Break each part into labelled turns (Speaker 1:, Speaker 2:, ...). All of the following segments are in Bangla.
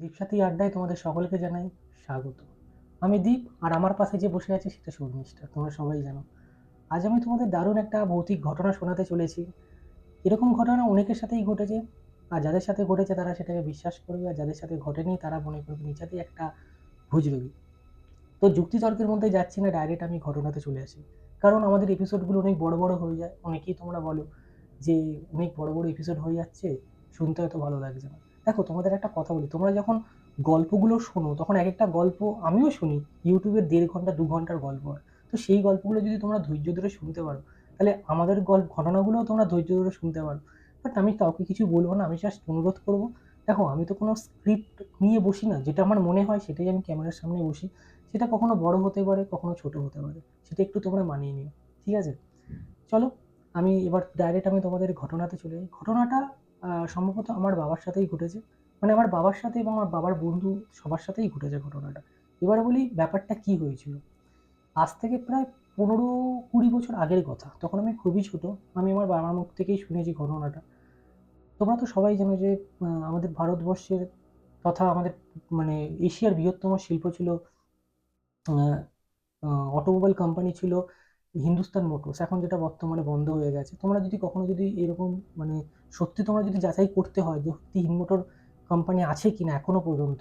Speaker 1: দীপসাথী আড্ডায় তোমাদের সকলকে জানাই স্বাগত। আমি দীপ, আর আমার পাশে যে বসে আছে সেটা শর্মিষ্ঠা। তোমরা সবাই জানো। আজ আমি তোমাদের দারুণ একটা ভৌতিক ঘটনা শোনাতে চলেছি। এরকম ঘটনা অনেকের সাথেই ঘটেছে, আর যাদের সাথে ঘটেছে তারা সেটাকে বিশ্বাস করবে, আর যাদের সাথে ঘটেনি তারা মনে করবে নিজেতেই একটা ভুজরবি তো যুক্তিতর্কের মধ্যে যাচ্ছি না ডাইরেক্ট আমি ঘটনাতে চলে আসি। কারণ আমাদের এপিসোডগুলো অনেক বড় বড় হয়ে যায়। অনেকেই তোমরা বলো যে অনেক বড় বড় এপিসোড হয়ে যাচ্ছে, শুনতে হয়তো ভালো লাগছে না। দেখো, তোমাদের একটা কথা বলি। তোমরা যখন গল্পগুলো শোনো, তখন এক একটা গল্প আমিও শুনি ইউটিউবের দেড় ঘণ্টা, দু ঘণ্টার গল্প হয়। তো সেই গল্পগুলো যদি তোমরা ধৈর্য ধরে শুনতে পারো, তাহলে আমাদের গল্প, ঘটনাগুলোও তোমরা ধৈর্য ধরে শুনতে পারো। বাট আমি কাউকে কিছু বলব না, আমি জাস্ট অনুরোধ করব, দেখো, আমি তো কোনো স্ক্রিপ্ট নিয়ে বসি না, যেটা আমার মনে হয় সেটাই আমি ক্যামেরার সামনে বসি। সেটা কখনো বড় হতে পারে, কখনো ছোট হতে পারে, সেটা একটু তোমরা মানিয়ে নিও, ঠিক আছে? চলো, আমি এবার ডাইরেক্ট আমি তোমাদের ঘটনাতে চলে যাই। ঘটনাটা সম্ভবত আমার বাবার সাথেই ঘটেছে। মানে আমার বাবার সাথে এবং আমার বাবার বন্ধু সবার সাথেই ঘটেছে ঘটনাটা। এবার বলি ব্যাপারটা কি হয়েছিল? আজ থেকে প্রায় পনেরো কুড়ি বছর আগের কথা। তখন আমি খুবই ছোট। আমি আমার বাবার মুখ থেকেই শুনেছি ঘটনাটা। তোমরা তো সবাই জানো যে আমাদের ভারতবর্ষের তথা আমাদের মানে এশিয়ার বৃহত্তম শিল্প ছিল অটোমোবাইল কোম্পানি ছিল হিন্দুস্তান মোটরস, এখন যেটা বর্তমানে বন্ধ হয়ে গেছে। তোমরা যদি কখনো যদি এরকম মানে সত্যি তোমরা যদি যাচাই করতে হয় যে সত্যি মোটর কোম্পানি আছে কি না এখনও পর্যন্ত,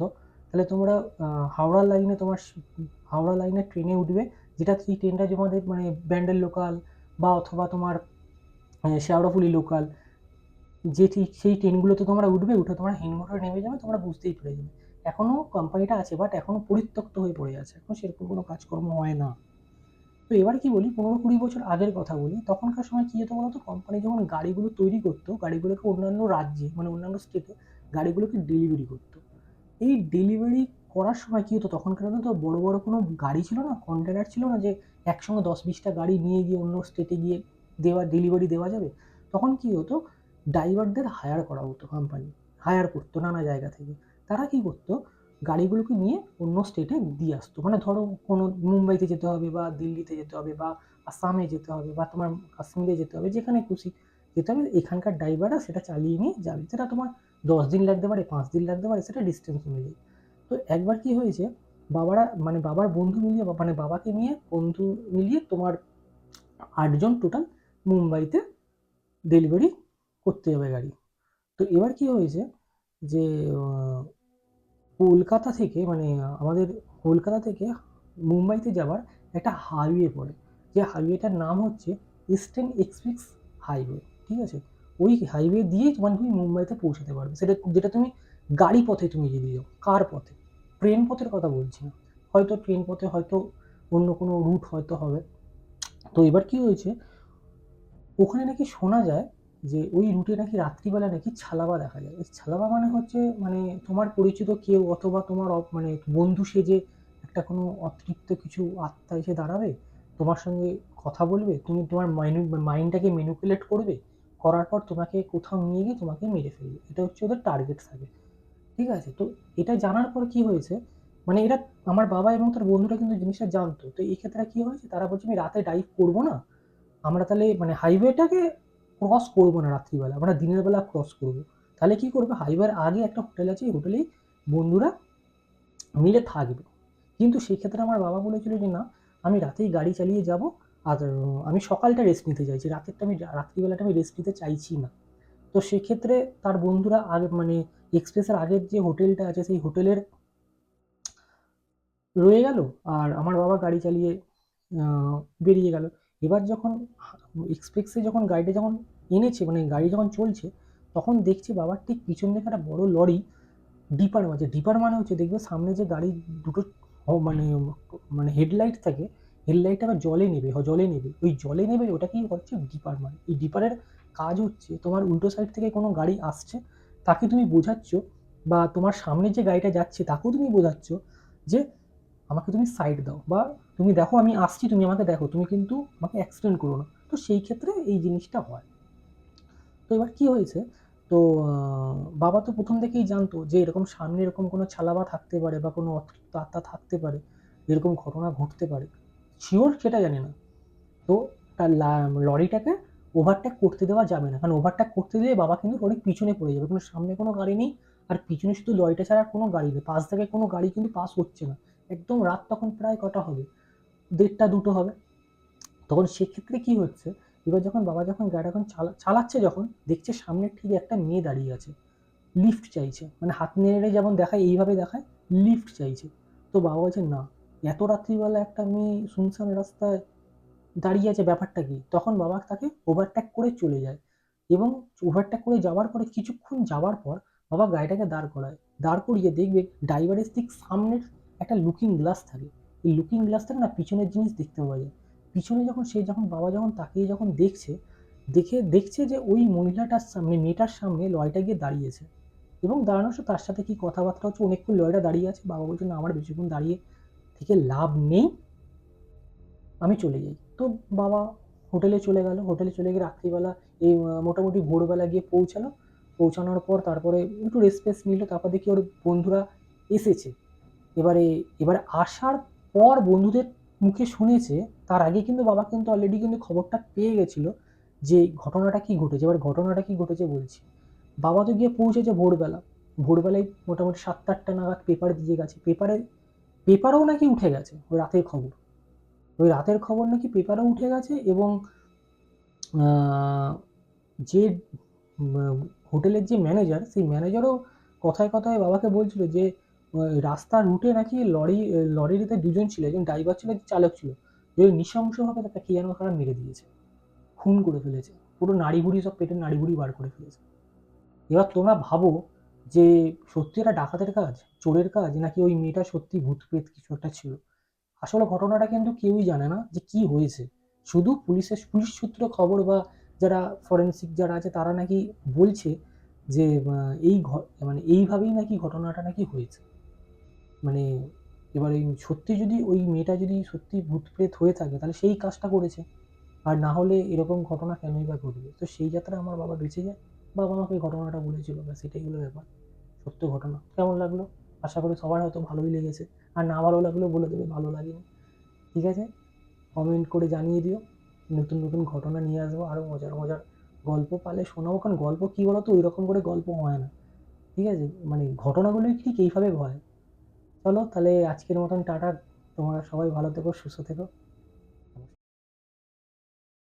Speaker 1: তাহলে তোমরা হাওড়া লাইনে তোমার হাওড়া লাইনের ট্রেনে উঠবে, যেটা সেই ট্রেনটা যে আমাদের মানে ব্যান্ডেল লোকাল বা অথবা তোমার শেওড়াফুলি লোকাল যে সেই ট্রেনগুলোতে তোমরা উঠবে, উঠে তোমরা হিন্দমোটরে নেমে যাবে, তোমরা বুঝতেই পেরে যাবে। এখনও কোম্পানিটা আছে বাট এখনও পরিত্যক্ত হয়ে পড়ে আছে, এখন সেরকম কোনো কাজকর্ম হয় না। তো এবার কি বলি, পনেরো কুড়ি বছর আগের কথা বলি, তখনকার সময় কী হতো বলতো? কোম্পানি যখন গাড়িগুলো তৈরি করতো, গাড়িগুলোকে অন্যান্য রাজ্যে মানে অন্যান্য স্টেটে গাড়িগুলোকে ডেলিভারি করতো। এই ডেলিভারি করার সময় কী হতো? তখনকার তো বড় বড় কোনো গাড়ি ছিল না কন্টেনার ছিল না যে একসঙ্গে দশ বিশটা গাড়ি নিয়ে গিয়ে অন্য স্টেটে গিয়ে দেওয়া ডেলিভারি দেওয়া যাবে। তখন কী হতো? ড্রাইভারদের হায়ার করা হতো কোম্পানি হায়ার করতো নানা জায়গা থেকে। তারা কী করতো? গাড়িগুলোকে নিয়ে অন্য স্টেটে দিয়ে আসতো। মানে ধরো কোনো মুম্বাইতে যেতে হবে বা দিল্লিতে যেতে হবে বা আসামে যেতে হবে বা তোমার কাশ্মীরে যেতে হবে যেখানে খুশি যেতে হবে। এখানকার ড্রাইভাররা সেটা চালিয়ে নিয়ে যাবে। সেটা তোমার দশ দিন লাগতে পারে, পাঁচ দিন লাগতে পারে, সেটা ডিস্টেন্স অনুযায়ী। তো একবার কি হয়েছে, বাবারা মানে বাবার বন্ধু মিলিয়ে মানে বাবাকে নিয়ে বন্ধু মিলিয়ে তোমার আটজন টোটাল মুম্বাইতে ডেলিভারি করতে যাবে গাড়ি। তো এবার কি হয়েছে যে কলকাতা থেকে মানে আমাদের কলকাতা থেকে মুম্বাইতে যাওয়ার একটা হাইওয়ে পড়ে। যে হাইওয়েটার নাম হচ্ছে ইস্টার্ন এক্সপ্রেস হাইওয়ে ঠিক আছে? ওই হাইওয়ে দিয়েই তোমার তুমি মুম্বাইতে পৌঁছাতে পারবে। সেটা, যেটা তুমি গাড়ি পথে তুমি যদি যাও কার পথে। ট্রেন পথের কথা বলছি না। হয়তো ট্রেন পথে, হয়তো অন্য কোনো রুট হয়তো হবে। তো এবার কি হয়েছে? ওখানে নাকি শোনা যায় যে ওই রুটে নাকি রাত্রিবেলা নাকি ছালাবা দেখা যায়। এই ছালাবা মানে হচ্ছে মানে তোমার পরিচিত কেউ অথবা তোমার মানে বন্ধু সেজে একটা কোনো অতৃপ্ত কিছু আত্মা এসে দাঁড়াবে, তোমার সঙ্গে কথা বলবে, তুমি তোমার মাইন্ড মাইন্ডটাকে ম্যানিপুলেট করবে, করার পর তোমাকে কোথাও নিয়ে গিয়ে তোমাকে মেরে ফেলবে। এটা হচ্ছে ওদের টার্গেট থাকে। ঠিক আছে? তো এটা জানার পর কি হয়েছে? মানে এরা আমার বাবা এবং তার বন্ধুরা কিন্তু জিনিসটা জানতো। তো এই ক্ষেত্রে কি হয়েছে? তারা বলছে, আমি রাতে ড্রাইভ করব না। আমরা তাহলে মানে হাইওয়েটাকে ক্রস করব না রাত্রিবেলা আমরা দিনের বেলা ক্রস করব। তাহলে কি করবে? হাইওয়ের আগে একটা হোটেল আছে, এই হোটেলেই বন্ধুরা মিলে থাকবে। কিন্তু সেই ক্ষেত্রে আমার বাবা বলেছিল যে, না, আমি রাতেই গাড়ি চালিয়ে যাব আর আমি সকালটা রেস্ট নিতে চাইছি। রাতেরটা আমি, রাত্রিবেলাটা আমি রেস্ট নিতে চাইছি না। তো সেক্ষেত্রে তার বন্ধুরা আগে মানে এক্সপ্রেসের আগের যে হোটেলটা আছে, সেই হোটেলের রয়ে গেল আর আমার বাবা গাড়ি চালিয়ে বেরিয়ে গেল। এবার যখন এক্সপ্রেসে যখন গাড়িটা যখন এনেছে মানে গাড়ি যখন চলছে, তখন দেখছি বাবার ঠিক পিছন দিকে একটা বড় লরি ডিপার মাঝে ডিপার মানে হচ্ছে দেখবে সামনে যে গাড়ি দুটো মানে মানে হেডলাইট থাকে হেডলাইট আবার জলে নেবে জলে নেবে। ওই জলে নেবে, ওটা কি হচ্ছে? ডিপার মানে এই ডিপারের কাজ হচ্ছে, তোমার উল্টো সাইড থেকে কোনো গাড়ি আসছে, তাকে তুমি বোঝাচ্ছ বা তোমার সামনে যে গাড়িটা যাচ্ছে, তাকেও তুমি বোঝাচ্ছ যে আমাকে তুমি সাইড দাও বা তুমি দেখো, আমি আসছি, তুমি আমাকে দেখো, তুমি কিন্তু আমাকে অ্যাক্সিডেন্ট করো না। তো সেই ক্ষেত্রে এই জিনিসটা হয়। তো এবার কি হয়েছে? তো বাবা তো প্রথম থেকেই জানতো যে এরকম সামনে এরকম কোনো ছালাবা থাকতে পারে বা কোনো আত্মা থাকতে পারে, এরকম ঘটনা ঘটতে পারে। শিওর সেটা জানে না। তো তার লরিটাকে ওভারটেক করতে দেওয়া যাবে না। কারণ ওভারটেক করতে দিলে বাবা কিন্তু অনেক পিছনে পড়ে যাবে। কোনো সামনে কোনো গাড়ি নেই আর পিছনে শুধু লরিটা ছাড়া কোনো গাড়ি নেই। পাশ থেকে কোনো গাড়ি কিন্তু পাস হচ্ছে না। একদম রাত তখন প্রায় কটা হবে? দেড়টা দুটো হবে। তখন সেক্ষেত্রে কি হচ্ছে? এবার যখন বাবা যখন গাড়িটা যখন চালা চালাচ্ছে যখন, দেখছে সামনে ঠিক একটা মেয়ে দাঁড়িয়ে আছে। লিফট চাইছে। মানে হাত নেড়ে যেমন দেখায়, এইভাবে দেখায় লিফট চাইছে। তো বাবা বলছে, না, এত রাত্রিবেলা একটা মেয়ে শুনশান রাস্তায় দাঁড়িয়ে আছে, ব্যাপারটা কি? তখন বাবা তাকে ওভারটেক করে চলে যায়। এবং ওভারটেক করে যাওয়ার পরে কিছুক্ষণ যাওয়ার পর বাবা গাড়িটাকে দাঁড় করায়। দাঁড় করিয়ে দেখবে ড্রাইভারের ঠিক সামনের একটা লুকিং গ্লাস থাকে। এই লুকিং গ্লাস থেকে না পিছনের জিনিস দেখতে পাওয়া যায়। পিছনে যখন, সে যখন, বাবা যখন তাকিয়ে যখন দেখছে, দেখে, দেখছে যে ওই মহিলাটার সামনে মেয়েটার সামনে লরিটা গিয়ে দাঁড়িয়েছে। এবং দাঁড়ানোর সাথে তার সাথে কি কথাবার্তা হচ্ছে, অনেকক্ষণ লয়টা দাঁড়িয়ে আছে। বাবা বলছে, না, আমার বেশিক্ষণ দাঁড়িয়ে থেকে লাভ নেই। আমি চলে যাই। তো বাবা হোটেলে চলে গেল। হোটেলে চলে গিয়ে রাত্রিবেলা এই মোটামুটি ভোরবেলা গিয়ে পৌঁছালো। পৌঁছানোর পর তারপরে একটু রেস্ট ফেস্ট নিল। তারপর দেখি ওর বন্ধুরা এসেছে। এবারে এবারে আসার পর বন্ধুদের মুখে শুনেছে তার আগে কিন্তু বাবা কিন্তু অলরেডি কিন্তু খবরটা পেয়ে গেছিল যে ঘটনাটা কি ঘটেছে। এবার ঘটনাটা কি ঘটেছে বলছি। বাবা তো গিয়ে পৌঁছেছে ভোরবেলা। ভোরবেলায় মোটামুটি সাতটা আটটা নাগাদ পেপার দিয়ে গেছে। পেপারে পেপারও নাকি উঠে গেছে ওই রাতের খবর। ওই রাতের খবর নাকি পেপারও উঠে গেছে এবং যে হোটেলের যে ম্যানেজার সেই ম্যানেজারও কথায় কথায় বাবাকে বলছিল যে রাস্তার রুটে নাকি লরি, লরিতে দুজন ছিল, একজন ড্রাইভার ছিল চালক ছিল। যে নৃশংসভাবে তাকে কে যেন কারা মেরে দিয়েছে। খুন করে ফেলেছে। পুরো নাড়ি ভুড়ি সব পেটের নাড়ি ভুড়ি বার করে ফেলেছে। এবার তোমরা ভাবো যে, সত্যি এটা ডাকাতের কাজ? চোরের কাজ? নাকি ওই মেয়েটা সত্যি ভূত প্রেত কিছু একটা ছিল? আসলে ঘটনাটা কিন্তু কেউই জানে না যে কি হয়েছে। শুধু পুলিশের, পুলিশ সূত্রে খবর বা যারা ফরেন্সিক যারা আছে, তারা নাকি বলছে যে এই মানে এইভাবেই নাকি ঘটনাটা নাকি হয়েছে। মানে এবার এই সত্যি যদি ওই মেয়েটা যদি সত্যি ভূত প্রেত হয়ে থাকে, তাহলে সেই কাজটা করেছে। আর না হলে এরকম ঘটনা কেনই বা ঘটবে? তো সেই যাত্রা আমার বাবা বেঁচে যায়। বাবা আমাকে ঘটনাটা বলেছিল বা সেটাই হলো ব্যাপার। সত্য ঘটনা। কেমন লাগল? আশা করি সবার হয়তো ভালোই লেগেছে। আর না ভালো লাগলেও বলে দেবে, ভালো লাগেনি। ঠিক আছে? কমেন্ট করে জানিয়ে দিও। নতুন নতুন ঘটনা নিয়ে আসব আরও মজার মজার গল্প পালে শোনাবো। কারণ গল্প কী বলো তো ওই রকম করে গল্প হয় না। ঠিক আছে? মানে ঘটনাগুলোই ঠিক এইভাবে হয়। চলো তাহলে আজকের মতন টাটা। তোমরা সবাই ভালো থেকো সুস্থ থেকো।